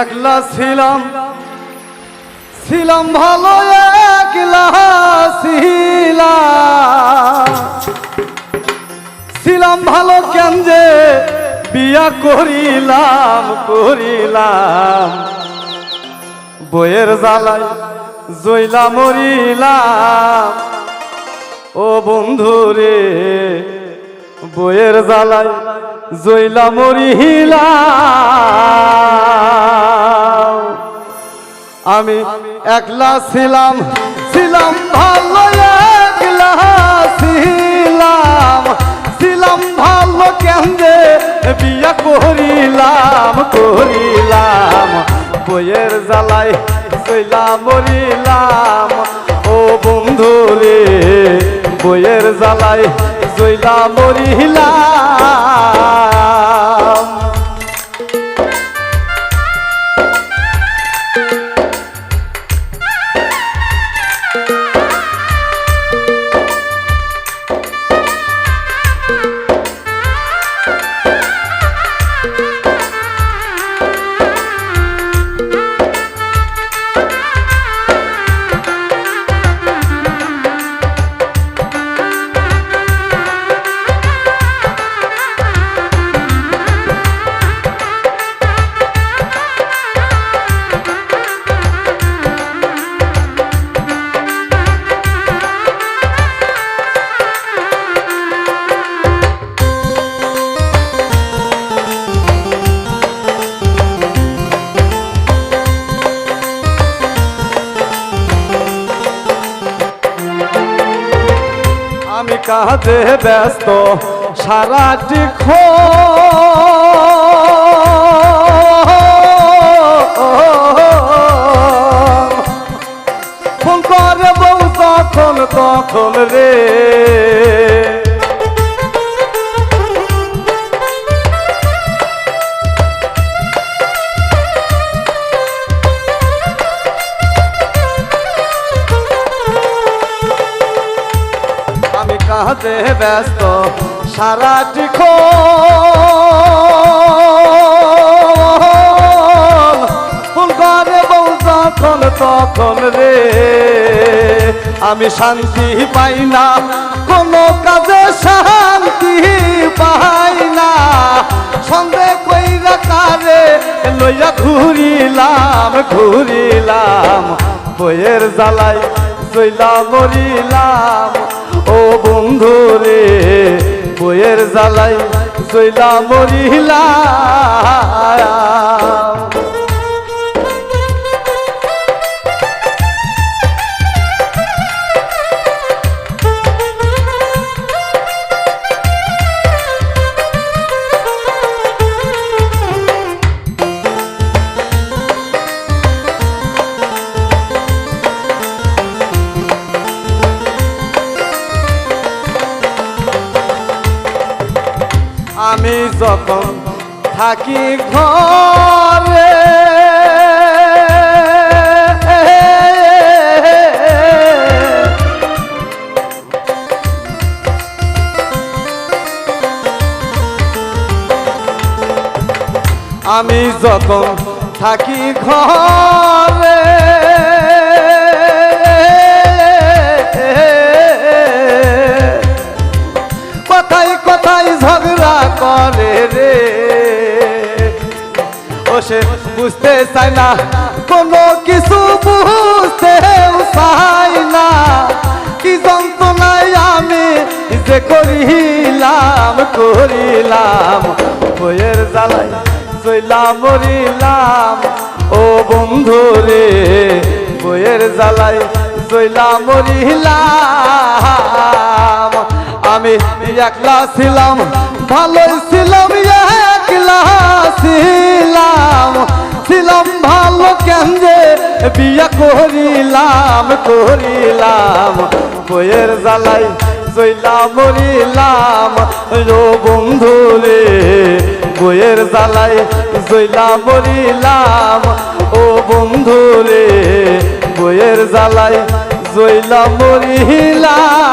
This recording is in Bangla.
একলা ছিলাম। ছিলাম ভালো, একলা ছিলাম। ছিলাম ভালো কেন যে বিয়া করিলাম করিলাম। বইয়ের জ্বালায় জইলা মরিলাম। ও বন্ধু রে, বইয়ের জ্বালায় জইলা মরিলাম। আমি একলা ছিলাম ছিলাম ভালো, একলা ছিলাম। ছিলাম ভালো কেন্দ্রে বিয়া করিলাম করিলাম। বইয়ের জ্বালায় জইলা মরিলাম। ও বন্ধু রে বইয়ের জ্বালায় জইলা মরিলাম। আমি কাজে ব্যস্ত সারাটি খো ফোন করে বউ তখন তখন রে। কাজে ব্যস্ত সারাটি করে বউ তখন রে। আমি শান্তি পাই না, কোনো কাজে শান্তি পাই না। সন্দেহ কইরা কারে লইয়া ঘুরিলাম ঘুরিলাম। বইয়ের জ্বালাই জইলা মরিলাম। ও বন্ধু রে বইয়ের জ্বালাই জইলা মরিলাম আমি যখন থাকি ঘরে আমি যখন থাকি ঘরে বুঝতে চায় না, কোনো কিছু বুঝতে চাই না। কি যন্ত্রণায় আমি যে করিলাম করিলাম বইয়ের জ্বালাই চইলা মরিলাম। ও বন্ধু রে বইয়ের জ্বালাই চইলা মরিলাম। আমি একলা ছিলাম, ভালোই ছিলাম, একলা ছিলাম। ছিলাম ভালো কেন যে বিয়া করিলাম করিলাম। বইয়ের জ্বালাই জইলা মরিলাম। ও বন্ধু রে, বইয়ের জ্বালাই জইলা মরিলাম। ও বন্ধু রে, বইয়ের জ্বালাই জইলা মরিলাম।